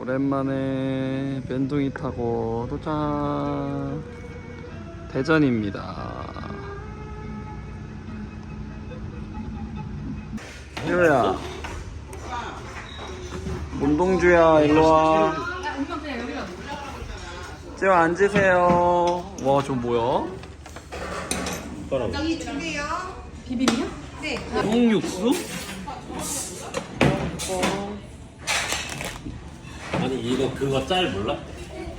오랜만에 변둥이 타고 도착 대전입니다 지호야 문동주야 일로와 지호 앉으세요 와저 뭐야? 비빔이요? 홍육수? 이거 그거 짤 몰라?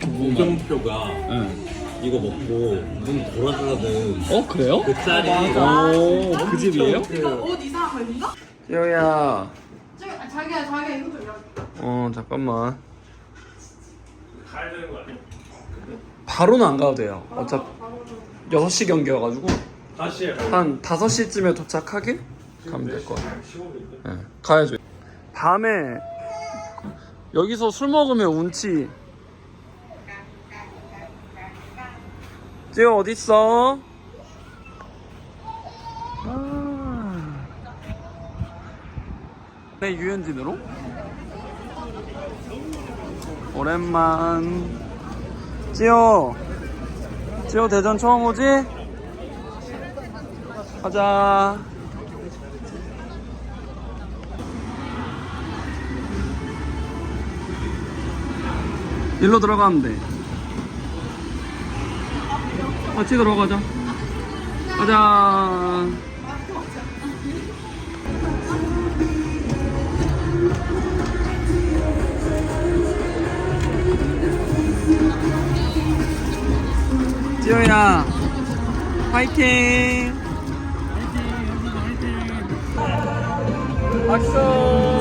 우경표가 응. 이거 먹고 눈 돌아가는 어 그래요? 그 짤이 오 그 집이에요? 옷 이상한 거? 지호야 저기 아, 자기야 자기야 이거 좀 이렇게 어 잠깐만 가야 되는 거 아니야? 바로는 안 가도 돼요 어차피 6시 경기여가지고 다시 해 한 5시쯤에 도착하게 가면 될 것 같아요 15분인데? 네, 가야죠 밤에 여기서 술 먹으면 운치 지호 어딨어? 아. 네 유현진으로? 오랜만 지호 지호 대전 처음 오지? 가자 일로 들어가면 돼. 같이 들어가자. 가자. 지호야 화이팅. 박수 어 오셨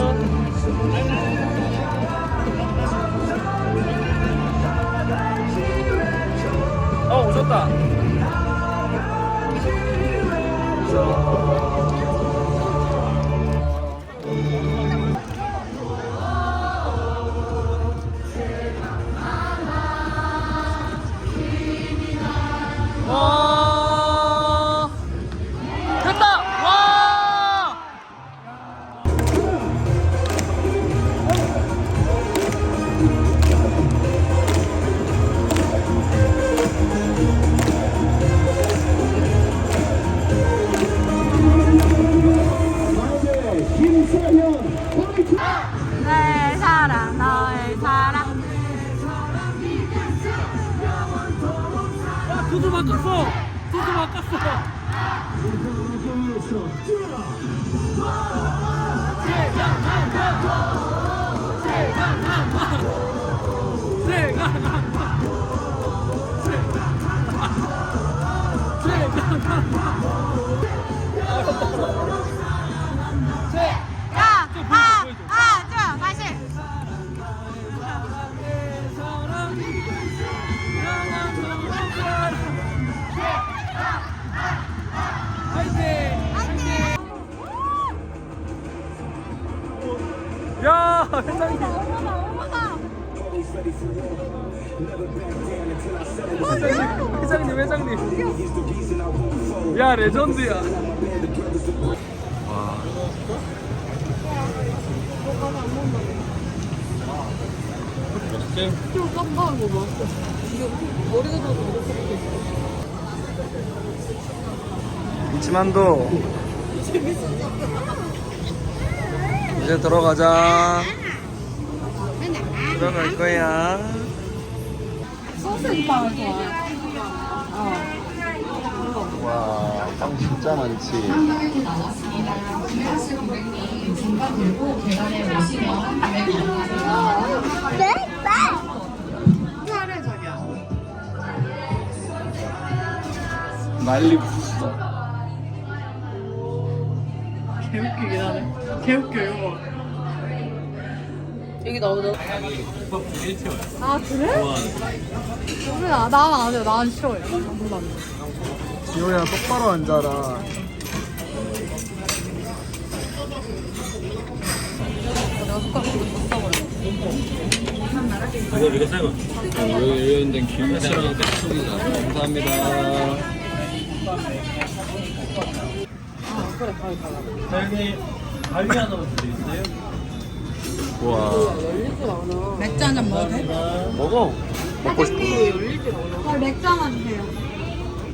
다와 바꿨어 두두 바꿨어 야! 야 회장님 어머나 어머나 회장님 회장님 야 레전드야 와 멋지? 좀 깜깜한 거 봐. 이게 머리가 다 이치만도 이제 들어가자. 들어갈 거야. 빵을 좋아해. 와빵 진짜 많지. 잘해 자기야. 난리 붙었어. 개웃기긴 하네. 개웃겨 이거. 여기 나오죠? 아 그래? 좋아하는 그래 나 나는 안 해. 난 싫어해. 장난감. 지호야 똑바로 앉아라 내가 숟가락 좀 써버려. 이거 이거 삶아 여기 있는 김치랑 백숙이다 감사합니다 아 그래 가위 가위 하나만 드리겠어요? 우와. 맥주 한 잔 먹어도 돼? 먹어. 먹고 싶어. 저 맥주 하나 주세요.